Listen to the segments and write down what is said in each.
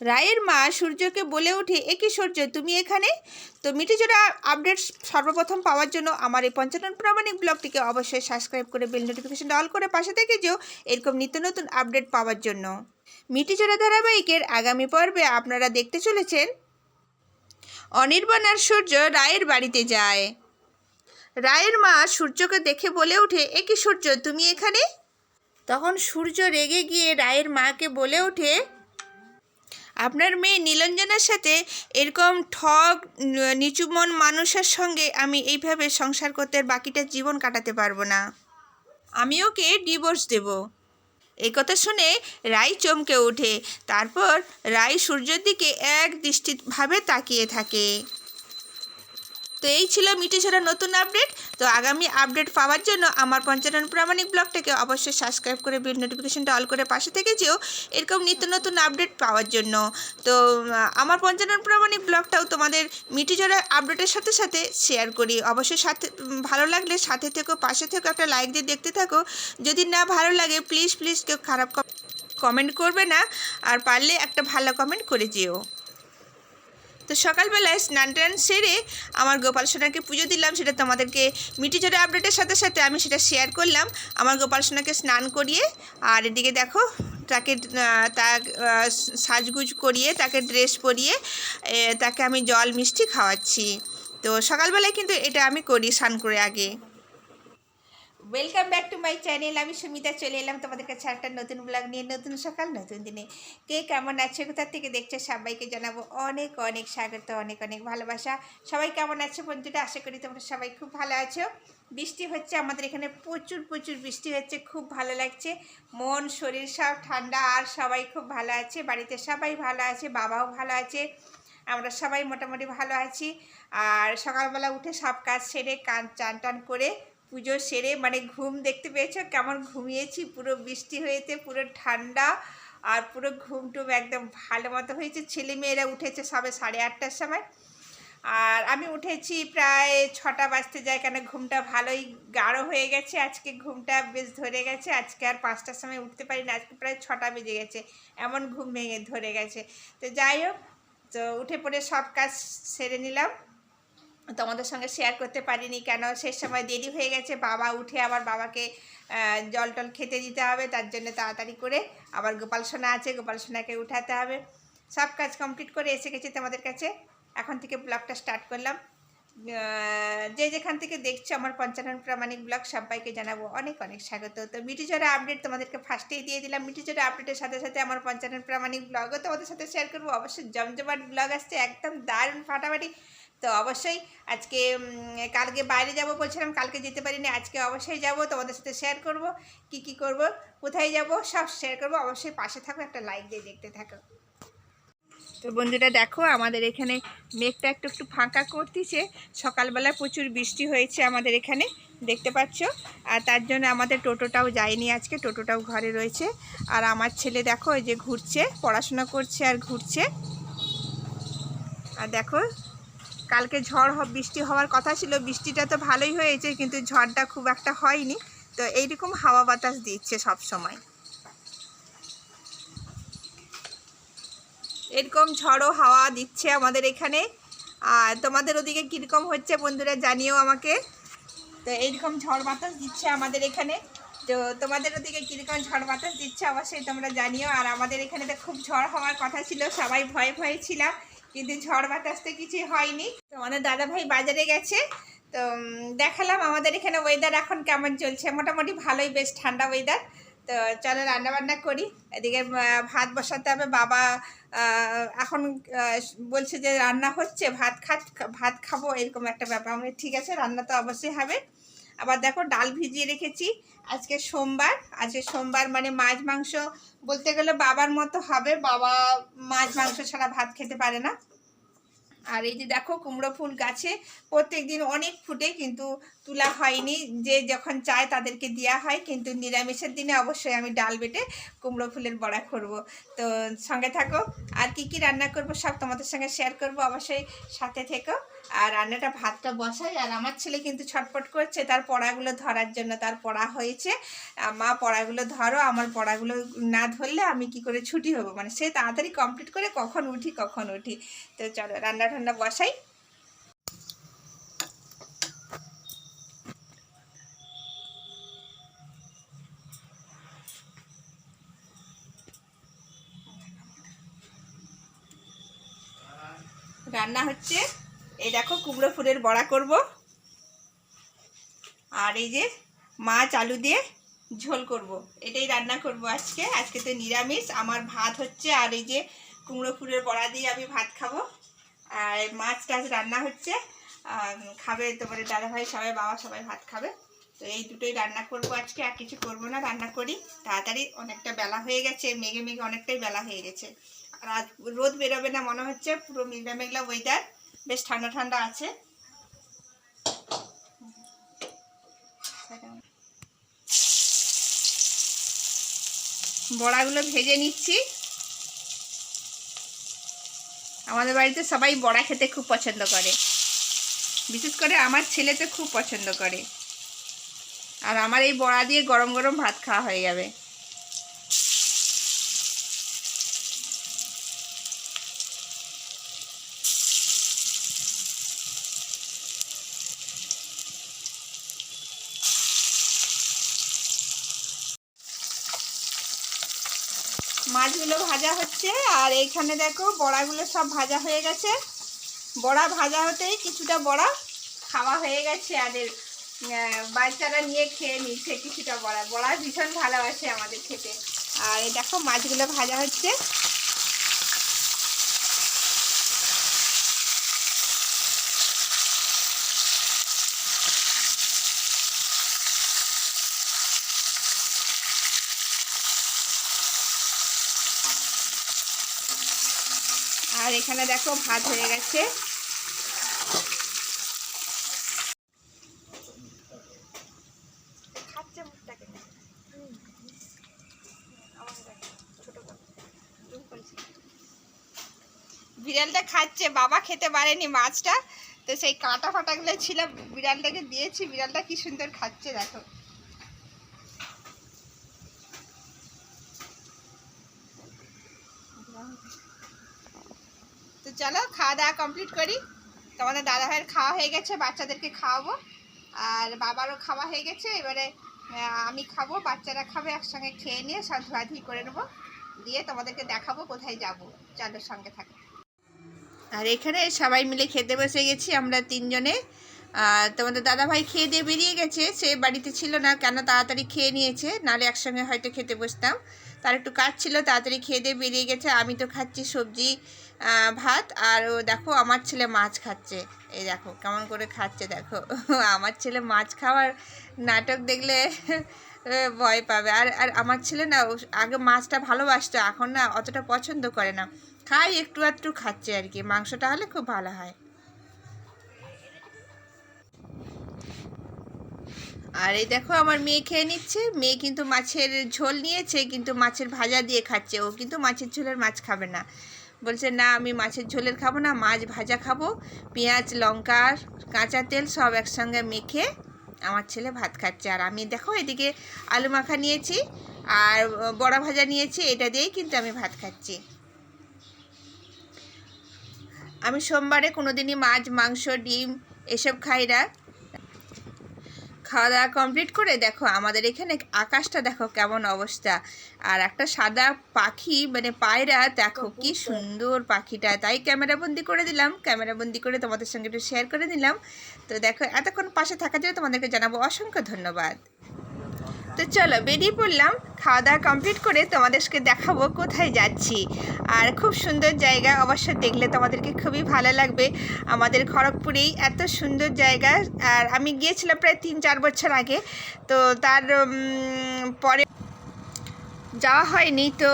রায়ের মা সূর্যকে বলে ওঠে একই সূর্য? তুমি এখানে? তো মিটিজোড়া আপডেট সর্বপ্রথম পাওয়ার জন্য আমার এই পঞ্চানন প্রামাণিক ব্লগটিকে অবশ্যই সাবস্ক্রাইব করে বেল নোটিফিকেশন অল করে পাশে থেকে যেও এরকম নিত্য নতুন আপডেট পাওয়ার জন্য। মিটিজোড়া ধারাবাহিকের আগামী পর্বে আপনারা দেখতে চলেছেন অনির্বাণ আর সূর্য রায়ের বাড়িতে যায়। রায়ের মা সূর্যকে দেখে বলে ওঠে একই সূর্য? তুমি এখানে? তখন সূর্য রেগে গিয়ে রায়ের মাকে বলে ওঠে আপনার মেয়ে নীলঞ্জনার সাথে এরকম ঠগ নিচুমন মানুষের সঙ্গে আমি এইভাবে সংসার করতে বাকিটা জীবন কাটাতে পারব না। আমি ওকে ডিভোর্স দেব। এই কথা শুনে রাই চমকে ওঠে। তারপর রাই সূর্যের দিকে এক দৃষ্টিভাবে তাকিয়ে থাকে। তো এই ছিল মিটি ছাড়া নতুন আপডেট। তো আগামী আপডেট পাওয়ার জন্য আমার পঞ্চানন প্রামাণিক ব্লগটাকে অবশ্যই সাবস্ক্রাইব করে বিল নোটিফিকেশনটা অল করে পাশে থেকে যেও এরকম নিত্য নতুন আপডেট পাওয়ার জন্য। তো আমার পঞ্চানন প্রামাণিক ব্লগটাও তোমাদের মিটি জোড়া আপডেটের সাথে সাথে শেয়ার করি। অবশ্যই সাথে ভালো লাগলে সাথে থেকো, পাশে থেকো, একটা লাইক দিয়ে দেখতে থাকো। যদি না ভালো লাগে প্লিজ প্লিজ কেউ খারাপ কমেন্ট করবে না। আর পারলে একটা ভালো কমেন্ট করে যেও। তো সকালবেলায় স্নান টান সেরে আমার গোপাল সোনাকে পুজো দিলাম, সেটা তোমাদেরকে মিটি জোরে আপডেটের সাথে সাথে আমি সেটা শেয়ার করলাম। আমার গোপাল সোনাকে স্নান করিয়ে আর এদিকে দেখো, তাকে তা সাজগুজ করিয়ে, তাকে ড্রেস পরিয়ে তাকে আমি জল মিষ্টি খাওয়াচ্ছি। তো সকালবেলায় কিন্তু এটা আমি করি স্নান করে আগে। Welcome back to my channel আমি সুমিতা, চলে এলাম তোমাদের কাছে একটা নতুন ব্লগ নিয়ে, নতুন সকাল, নতুন দিনে। কে কেমন আছে? কোথার থেকে দেখছে? সবাইকে জানাব অনেক অনেক স্বাগত, অনেক অনেক ভালোবাসা। সবাই কেমন আছে বন্ধুরা? আশা করি তোমরা সবাই খুব ভালো আছো। বৃষ্টি হচ্ছে, আমাদের এখানে প্রচুর প্রচুর বৃষ্টি হচ্ছে, খুব ভালো লাগছে। মন, শরীর সব ঠান্ডা, আর সবাই খুব ভালো আছে। বাড়িতে সবাই ভালো আছে, বাবাও ভালো আছে। আমরা সবাই মোটামুটি ভালো আছি। আর সকালবেলা উঠে সব কাজ সেরে কান, চান, টান করে পুজো সেরে মানে ঘুম দেখতে পেয়েছ? কেমন ঘুমিয়েছি? পুরো বৃষ্টি হয়েছে, পুরো ঠান্ডা, আর পুরো ঘুম টুম একদম ভালো মতো হয়েছে। ছেলে মেয়েরা উঠেছে সবে সাড়ে আটটার সময়। আর আমি উঠেছি প্রায় ছটা বাজতে যায়, কেন ঘুমটা ভালোই গাঢ় হয়ে গেছে। আজকে ঘুমটা বেশ ধরে গেছে। আজকে আর পাঁচটার সময় উঠতে পারি না আজকে প্রায় ছটা বেজে গেছে। এমন ঘুম ভেঙে ধরে গেছে। তো যাই হোক, তো উঠে পড়ে সব কাজ সেরে নিলাম। তোমাদের সঙ্গে শেয়ার করতে পারিনি। কেন? সেই সময় দেরি হয়ে গেছে। বাবা উঠে আবার বাবাকে জল টল খেতে দিতে হবে। তার জন্য তাড়াতাড়ি করে আবার গোপাল সোনা আছে, গোপাল সোনাকে উঠাতে হবে। সব কাজ কমপ্লিট করে এসে গেছি তোমাদের কাছে। এখন থেকে ব্লগটা স্টার্ট করলাম। যে যেখান থেকে দেখছ আমার পঞ্চানন প্রামাণিক ব্লগ, সবাইকে জানাব অনেক অনেক স্বাগত। তো মিটিজোড়া আপডেট তোমাদেরকে ফার্স্টেই দিয়ে দিলাম। মিটিজোড়া আপডেটের সাথে সাথে আমার পঞ্চানন প্রামাণিক ব্লগও তোমাদের সাথে শেয়ার করব। অবশ্যই জমজমাট ব্লগ আসছে, একদম দারুণ ফাটাফাটি। তো অবশ্যই আজকে কালকে বাইরে যাব বলছিলাম, কালকে যেতে পারিনি, আজকে অবশ্যই যাব, তোমাদের সাথে শেয়ার করব, কি কি করব, কোথায় যাব, সব শেয়ার করব, অবশ্যই পাশে থাকো, একটা লাইক দিয়ে দেখতে থাকো। তো বন্ধুরা দেখো, আমাদের এখানে মেঘটা একটু একটু ফাঁকা করতেছে, সকালবেলা প্রচুর বৃষ্টি হয়েছে আমাদের এখানে, দেখতে পাচ্ছ? আর তার জন্য আমাদের টোটোটাও যায়নি আজকে, টোটোটাও ঘরে রয়েছে। আর আমার ছেলে দেখো যে ঘুরছে, পড়াশোনা করছে আর ঘুরছে। আর দেখো কালকে ঝড় বৃষ্টি হওয়ার কথা ছিল, বৃষ্টিটা তো ভালোই হয়েছে, কিন্তু ঝড়টা খুব একটা হয়নি। তো এইরকম হাওয়া বাতাস দিচ্ছে সব সময়। এরকম ঝড়ো হাওয়া দিচ্ছে আমাদের এখানে। আর তোমাদের ওদিকে কীরকম হচ্ছে বন্ধুরা জানিও আমাকে। তো এইরকম ঝড় বাতাস দিচ্ছে আমাদের এখানে। তো তোমাদের ওদিকে কীরকম ঝড় বাতাস দিচ্ছে অবশ্যই তোমরা জানিও। আর আমাদের এখানে তো খুব ঝড় হওয়ার কথা ছিল, সবাই ভয়ে ভয়ে ছিলাম। কিন্তু ঝড় বাতাস তো কিছুই হয়নি। তো আমাদের দাদা ভাই বাজারে গেছে। তো দেখালাম আমাদের এখানে ওয়েদার এখন কেমন চলছে। মোটামুটি ভালোই, বেশ ঠান্ডা ওয়েদার তো চলো রান্না বান্না করি। এদিকে ভাত বসাতে হবে। বাবা এখন বলছে যে রান্না হচ্ছে। ভাত খাত, ভাত খাব, এরকম একটা ব্যাপার। আমি ঠিক আছে, রান্না তো অবশ্যই হবে। আবার দেখো, ডাল ভিজিয়ে রেখেছি। আজকে সোমবার আজকে সোমবার মানে মাছ মাংস বলতে গেলে বাবার মতো হবে, বাবা মাছ মাংস ছাড়া ভাত খেতে পারে না। আর এই যে দেখো কুমড়ো ফুল গাছে প্রত্যেক দিন অনেক ফুটে কিন্তু তোলা হয়নি, যে যখন চায় তাদেরকে দেওয়া হয়, কিন্তু নিরামিষের দিনে অবশ্যই আমি ডাল বেটে কুমড়ো ফুলের বড়া করব। তো সঙ্গে থাকো, আর কি কি রান্না করব সব তোমাদের সঙ্গে শেয়ার করব, অবশ্যই সাথে থেকো। আর রান্নাটা ভাতটা বসাই, আর আমার ছেলে কিন্তু ছটপট করছে, তার পড়াগুলো ধরার জন্য তার পড়া হয়েছে। মা, পড়াগুলো ধরো, আমার পড়াগুলো না ধরলে আমি কি করে ছুটি হব? মানে সে তাড়াতাড়ি কমপ্লিট করে কখন উঠি কখন উঠি। তো চলো, রান্না ঠান্না বসাই। রান্না হচ্ছে এই দেখো কুমড়ো ফুলের বড়া করব। আর এই যে মাছ আলু দিয়ে ঝোল করব। এটাই রান্না করব আজকে। আজকে তো নিরামিষ। আমার ভাত হচ্ছে আর এই যে কুমড়ো ফুলের বড়া দিয়ে আমি ভাত খাব। আর মাছ টাছ রান্না হচ্ছে। খাবে তোমার দাদা ভাই সবাই বাবা সবাই ভাত খাবে। তো এই দুটোই রান্না করব আজকে। আর কিছু করব না, রান্না করি। তাড়াতাড়ি অনেকটা বেলা হয়ে গেছে। মেঘে মেঘে অনেকটাই বেলা হয়ে গেছে। আর রোদ বেরোবে না মনে হচ্ছে। পুরো মেঘলা মেঘলা ওয়েদার বেশ ঠান্ডা ঠান্ডা আছে। বড়াগুলো ভেজে নিচ্ছি। আমাদের বাড়িতে সবাই বড়া খেতে খুব পছন্দ করে। বিশেষ করে আমার ছেলে তো খুব পছন্দ করে। আর আমার এই বড়া দিয়ে গরম গরম ভাত খাওয়া হয়ে যাবে মাছগুলো ভাজা হচ্ছে। আর এইখানে দেখো বড়াগুলো সব ভাজা হয়ে গেছে। বড়া ভাজা হতেই কিছুটা বড়া খাওয়া হয়ে গেছে। আদের বাচ্চারা নিয়ে খেয়ে নিচ্ছে কিছুটা বড়া। বড়া ভীষণ ভালোবাসে আমাদের খেতে। আর এই দেখো মাছগুলো ভাজা হচ্ছে। আর এখানে দেখো ভাত হয়ে গেছে। বিড়ালটা খাচ্ছে বাবা খেতে পারেনি মাছটা। তো সেই কাঁটা ফাটাগুলো ছিল বিড়ালটাকে দিয়েছি বিড়ালটা কি সুন্দর খাচ্ছে দেখো। চলো, খাওয়া দাওয়া কমপ্লিট করি। তোমাদের দাদা ভাইয়ের খাওয়া হয়ে গেছে, বাচ্চাদেরকে খাওয়াবো। আর বাবারও খাওয়া হয়ে গেছে, এবারে আমি খাব, বাচ্চারা খাবে, একসঙ্গে খেয়ে নিয়ে সব ধোয়াধুয়ি করে নেব। দিয়ে তোমাদেরকে দেখাবো কোথায় যাব। চলো, সঙ্গে থাকো। আর এখানে সবাই মিলে খেতে বসে গেছি, আমরা তিনজনে। তোমাদের দাদা ভাই খেয়ে দিয়ে বেরিয়ে গেছে, সে বাড়িতে ছিল না, কেন তাড়াতাড়ি খেয়ে নিয়েছে নালে একসঙ্গে হয়তো খেতে বসতাম। তার একটু কাজ ছিল, তাড়াতাড়ি খেয়ে দিয়ে বেরিয়ে গেছে। আমি তো খাচ্ছি সবজি ভাত, আর ও দেখো আমার ছেলে মাছ খাচ্ছে। এই দেখো কেমন করে খাচ্ছে, দেখো। আমার ছেলে মাছ খাওয়ার নাটক দেখলে ভয় পাবে। আর আর আমার ছেলে না আগে মাছটা ভালোবাসতো, এখন না অতটা পছন্দ করে না। খাই একটু একটু খাচ্ছে আর কি। মাংসটা হলে খুব ভালো হয়। আর এই দেখো আমার মেয়ে খেয়ে নিচ্ছে। মেয়ে কিন্তু মাছের ঝোল নিয়েছে, কিন্তু মাছের ভাজা দিয়ে খাচ্ছে। ও কিন্তু মাছের ঝোলের মাছ খাবে না। বলছে, না, আমি মাছের ঝোলের খাব না, মাছ ভাজা খাব। পেঁয়াজ, লঙ্কা, কাঁচা তেল সব একসঙ্গে মেখে আমার ছেলে ভাত খাচ্ছে। আর আমি দেখো এদিকে আলু মাখা নিয়েছি আর বড়া ভাজা নিয়েছি, এটা দিয়েই কিন্তু আমি ভাত খাচ্ছি। আমি সোমবারে কোনো দিনই মাছ, মাংস, ডিম এসব খাই না। খাওয়া দাওয়া কমপ্লিট করে দেখো আমাদের এখানে আকাশটা দেখো কেমন অবস্থা। আর একটা সাদা পাখি মানে পায়রা দেখো কি সুন্দর পাখিটা। তাই ক্যামেরা বন্দি করে দিলাম। ক্যামেরা বন্দি করে তোমাদের সঙ্গে একটু শেয়ার করে দিলাম তো দেখো এতক্ষণ পাশে থাকার জন্য তোমাদেরকে জানাব অসংখ্য ধন্যবাদ। তো চলো বেরিয়ে পড়লাম। খাওয়া দাওয়া কমপ্লিট করে তোমাদেরকে দেখাবো কোথায় যাচ্ছি। আর খুব সুন্দর জায়গা অবশ্য দেখলে তোমাদেরকে খুবই ভালো লাগবে। আমাদের খড়গপুরেই এত সুন্দর জায়গা। আর আমি গিয়েছিলাম প্রায় তিন চার বছর আগে। তো তার পরে যাওয়া হয়নি। তো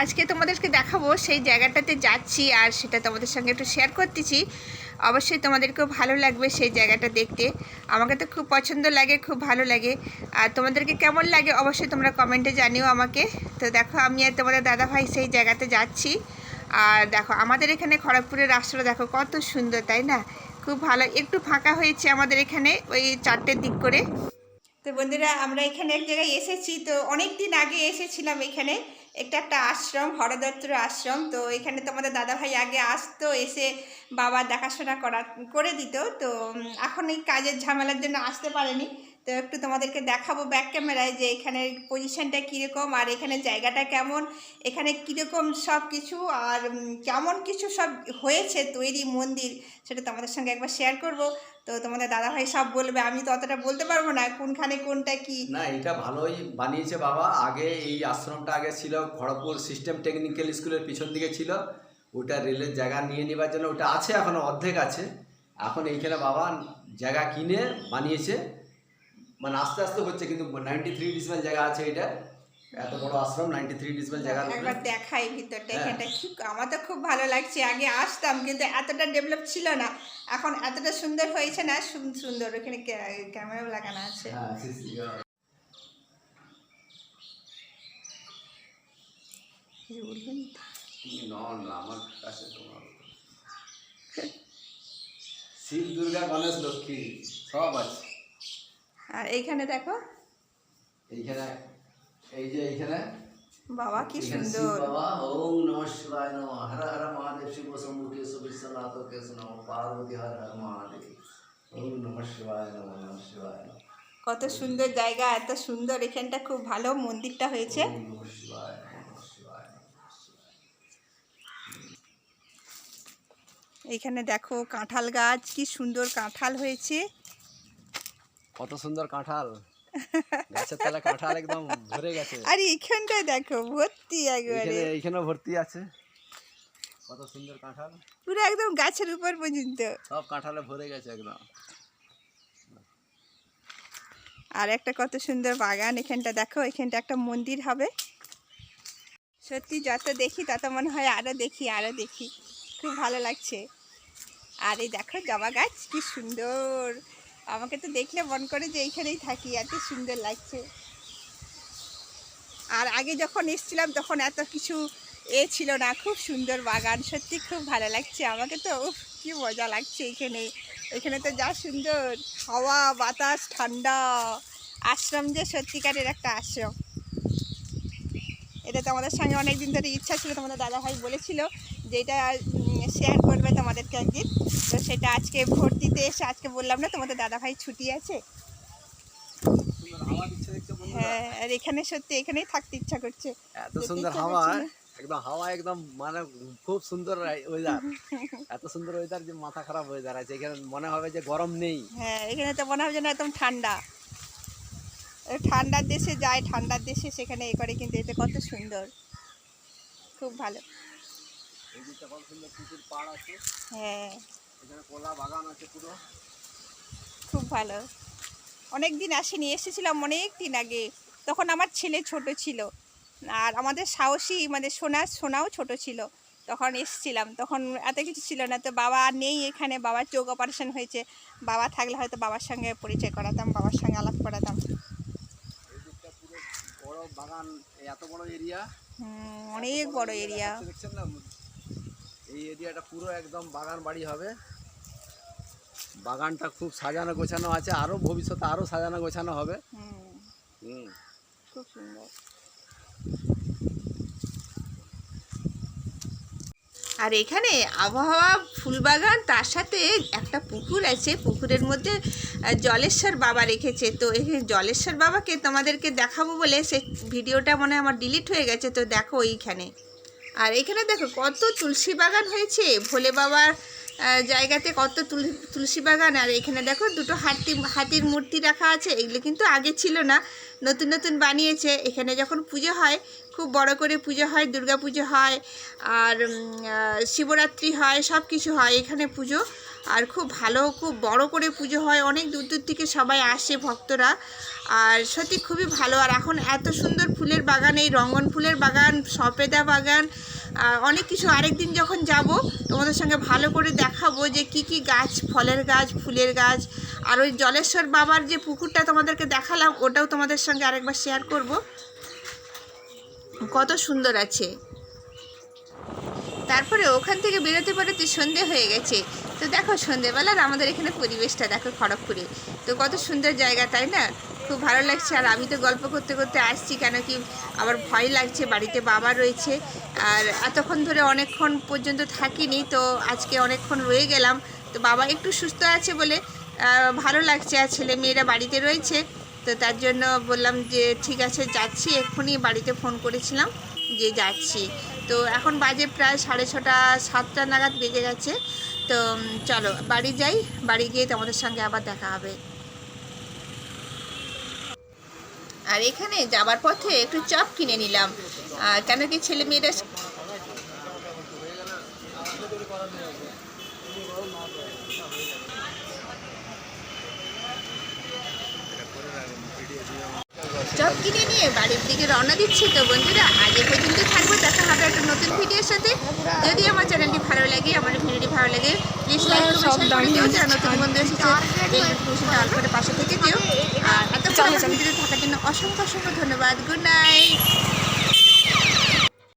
আজকে তোমাদেরকে দেখাবো সেই জায়গাটাতে যাচ্ছি আর সেটা তোমাদের সঙ্গে একটু শেয়ার করতেছি। অবশ্যই তোমাদেরকেও ভালো লাগবে সেই জায়গাটা দেখতে। আমাকে তো খুব পছন্দ লাগে, খুব ভালো লাগে। আর তোমাদেরকে কেমন লাগে অবশ্যই তোমরা কমেন্টে জানিও আমাকে। তো দেখো, আমি আর তোমাদের দাদাভাই সেই জায়গাতে যাচ্ছি। আর দেখো, আমাদের এখানে খড়গপুরের রাস্তাটা দেখো কত সুন্দর, তাই না? খুব ভালো, একটু ফাঁকা হয়েছে আমাদের এখানে ওই চারটের দিক করে। তো বন্ধুরা, আমরা এখানে এক জায়গায় এসেছি। তো অনেক দিন আগে এসেছিলাম এখানে। একটা একটা আশ্রম হরদত্তর আশ্রম। তো এখানে তোমাদের দাদাভাই আগে আসতো, এসে বাবা দেখাশোনা করা, করে দিত। তো এখন এই কাজের ঝামেলার জন্য আসতে পারেনি। তো একটু তোমাদেরকে দেখাবো ব্যাক ক্যামেরায় যে এখানের পজিশনটা কীরকম, আর এখানে জায়গাটা কেমন, এখানে কীরকম সব কিছু আর কেমন কিছু সব হয়েছে তৈরি মন্দির সেটা তোমাদের সঙ্গে একবার শেয়ার করব। তো তোমাদের দাদাভাই সব বলবে, আমি তো অতটা বলতে পারব না কোনখানে কোনটা কি। না, এটা ভালোই বানিয়েছে বাবা। আগে এই আশ্রমটা আগে ছিল খড়গপুর সিস্টেম টেকনিক্যাল স্কুলের পিছন দিকে ছিল। ওটা রেলের জায়গা নিয়ে নেবার জন্য, ওটা আছে এখনও অর্ধেক আছে। এখন এইখানে বাবা জায়গা কিনে বানিয়েছে। মানে আস্তে আস্তে হচ্ছে কিন্তু নাইনটি থ্রি ডিসমেল জায়গা আছে এটা। এত বড় আশ্রম নাইনটি থ্রি ডিসমেল উপরে একবার দেখাই ভিতরটা হ্যাঁ। এখানটা কি আমার তো খুব ভালো লাগছে আগে আসতাম কিন্তু এতটা ডেভেলপ ছিল না। এখন এতটা সুন্দর হয়েছে না সুন্দর ওখানে ক্যামেরাও লাগানো আছে। হ্যাঁ আমার কাছে তোমার শিব দুর্গা গণেশ লক্ষ্মী সব আছে। আর এইখানে দেখো। এইখানে এই যে এইখানে। বাবা কি সুন্দর। বাবা ওম নমঃ শিবায় নমঃ। হর হর মহাদেব শিব কেশব নমঃ। পার্বতী হর হর মহাদেব। ওম নমঃ শিবায় নমঃ নমঃ শিবায় কত সুন্দর জায়গা এত সুন্দর এখানটা খুব ভালো মন্দিরটা হয়েছে। এইখানে দেখো কাঁঠাল গাছ কি সুন্দর কাঁঠাল হয়েছে। কত সুন্দর কাঁঠাল। গাছের তলা কাঁঠাল একদম ভরে গেছে। আর দেখো ভর্তি একবারে। ভর্তি আছে। কত সুন্দর কাঁঠাল। পুরো একদম গাছের উপর পর্যন্ত। সব কাঁঠালে ভরে গেছে একদম। আর একটা কত সুন্দর বাগান এখানটা। দেখো এখানটা একটা মন্দির হবে। সত্যি যত দেখি তত মনে হয় আরও দেখি আরও দেখি। খুব ভালো লাগছে। আর এই দেখো জবা গাছ কি সুন্দর। আমাকে তো দেখলে মন করে যে এইখানেই থাকি এত সুন্দর লাগছে। আর আগে যখন এসছিলাম তখন এত কিছু এ ছিল না, খুব সুন্দর বাগান, সত্যি খুব ভালো লাগছে। আমাকে তো কি মজা লাগছে এখানে এখানে তো যা সুন্দর, হাওয়া, বাতাস, ঠান্ডা, আশ্রম যে সত্যিকারের একটা আশ্রম। এটা তোমাদের সঙ্গে অনেক দিন ধরে ইচ্ছা ছিল তোমাদের দাদা ভাই বলেছিল যে এটা শেয়ার করবে তোমাদেরকে একদিন তো সেটা আজকে ভোট দিতে এসে আজকে বললাম না তোমাদের দাদা ভাই ছুটি আছে? হ্যাঁ আর এখানে সত্যি এখানেই থাকতে ইচ্ছা করছে। এত সুন্দর হাওয়া একদম হাওয়া একদম মানে খুব সুন্দর ওয়েদার এত সুন্দর ওয়েদার যে মাথা খারাপ ওয়েদার আছে এখানে মনে হবে যে গরম নেই। হ্যাঁ এখানে তো মনে হয় যেন একদম ঠান্ডা। ঠান্ডার দেশে যায় ঠান্ডার দেশে সেখানে এ করে কিন্তু এটা কত সুন্দর। খুব ভালো। হ্যাঁ। খুব ভালো। অনেক দিন আসেনি এসেছিলাম অনেক দিন আগে। তখন আমার ছেলে ছোট ছিল। আর আমাদের সাহসী মানে সোনা সোনাও ছোট ছিল। তখন এসেছিলাম। তখন এত কিছু ছিল না। তো বাবা নেই এখানে। বাবার চোখ অপারেশন হয়েছে। বাবা থাকলে হয়তো বাবার সঙ্গে পরিচয় করাতাম বাবার সঙ্গে আলাপ করাতাম এই দিকটা পুরো বড় বাগান এত বড় এরিয়া অনেক বড় এরিয়া দেখছেন না? এই এরিয়াটা পুরো একদম বাগান বাড়ি হবে। বাগানটা খুব সাজানো গোছানো আছে আরও ভবিষ্যতে আরও সাজানো গোছানো হবে। হুম। হুম। খুব সুন্দর। আর এখানে আবহাওয়া ফুলবাগান, তার সাথে একটা পুকুর আছে, পুকুরের মধ্যে জলেশ্বর বাবা রেখেছে। তো এই জলেশ্বর বাবাকে তোমাদেরকে দেখাবো বলে সে ভিডিওটা মনে আমার ডিলিট হয়ে গেছে, তো দেখো এইখানে। আর এখানে দেখো কত তুলসী বাগান হয়েছে। ভোলে বাবার জায়গাতে কত তুল- তুলসী বাগান। আর এখানে দেখো দুটো হাতি, হাতির মূর্তি রাখা আছে। এগুলো কিন্তু আগে ছিল না। নতুন নতুন বানিয়েছে। এখানে যখন পুজো হয়, খুব বড় করে পুজো হয় দুর্গা পুজো হয়, আর শিবরাত্রি হয় সব কিছু হয়। এখানে পুজো আর খুব ভালো, খুব বড় করে পুজো হয়। অনেক দূর দূর থেকে সবাই আসে ভক্তরা। আর সত্যি খুবই ভালো। আর এখন এত সুন্দর ফুলের বাগান, এই রঙ্গন ফুলের বাগান, সপেদা বাগান অনেক কিছু। আরেকদিন যখন যাব, তোমাদের সঙ্গে ভালো করে দেখাবো যে কি কি গাছ, ফলের গাছ, ফুলের গাছ। আর ওই জলেশ্বর বাবার যে পুকুরটা তোমাদেরকে দেখালাম, ওটাও তোমাদের সঙ্গে আরেকবার শেয়ার করব। কত সুন্দর আছে। তারপরে ওখান থেকে বেরোতে বেরোতে সন্ধে হয়ে গেছে। তো দেখো সন্ধেবেলার আমাদের এখানে পরিবেশটা দেখো খড়গপুরে। তো কত সুন্দর জায়গা, তাই না? খুব ভালো লাগছে। আর আমি তো গল্প করতে করতে আসছি কেন কি আমার ভয় লাগছে, বাড়িতে বাবা রয়েছে। আর এতক্ষণ ধরে অনেকক্ষণ পর্যন্ত থাকিনি, তো আজকে অনেকক্ষণ রয়ে গেলাম। তো বাবা একটু সুস্থ আছে বলে ভালো লাগছে। আর ছেলে মেয়েরা বাড়িতে রয়েছে, তো তার জন্য বললাম যে ঠিক আছে, যাচ্ছি। এক্ষুনি বাড়িতে ফোন করেছিলাম যে যাচ্ছি। তো এখন বাজে প্রায় সাড়ে ছটা, সাতটা নাগাদ বেজে গেছে। তো চলো, বাড়ি যাই, বাড়ি গিয়ে তোমাদের সঙ্গে আবার দেখা হবে। আর এখানে যাবার পথে একটু চপ কিনে নিলাম। কেন কি ছেলে মেয়েরা চপ কিনে নিয়ে বাড়ির দিকে রওনা দিচ্ছি। তো বন্ধুরা আগে এ পর্যন্ত থাকব দেখা হবে একটা নতুন ভিডিওর সাথে। যদি আমার চ্যানেলটি ভালো লাগে আমার ভিডিওটি ভালো লাগে প্লিজ লাইক যারা নতুন বন্ধু এসেছে এই করে পাশে থেকে দিও। আর এত ভিডিওতে থাকার জন্য অসংখ্য অসংখ্য ধন্যবাদ। Good night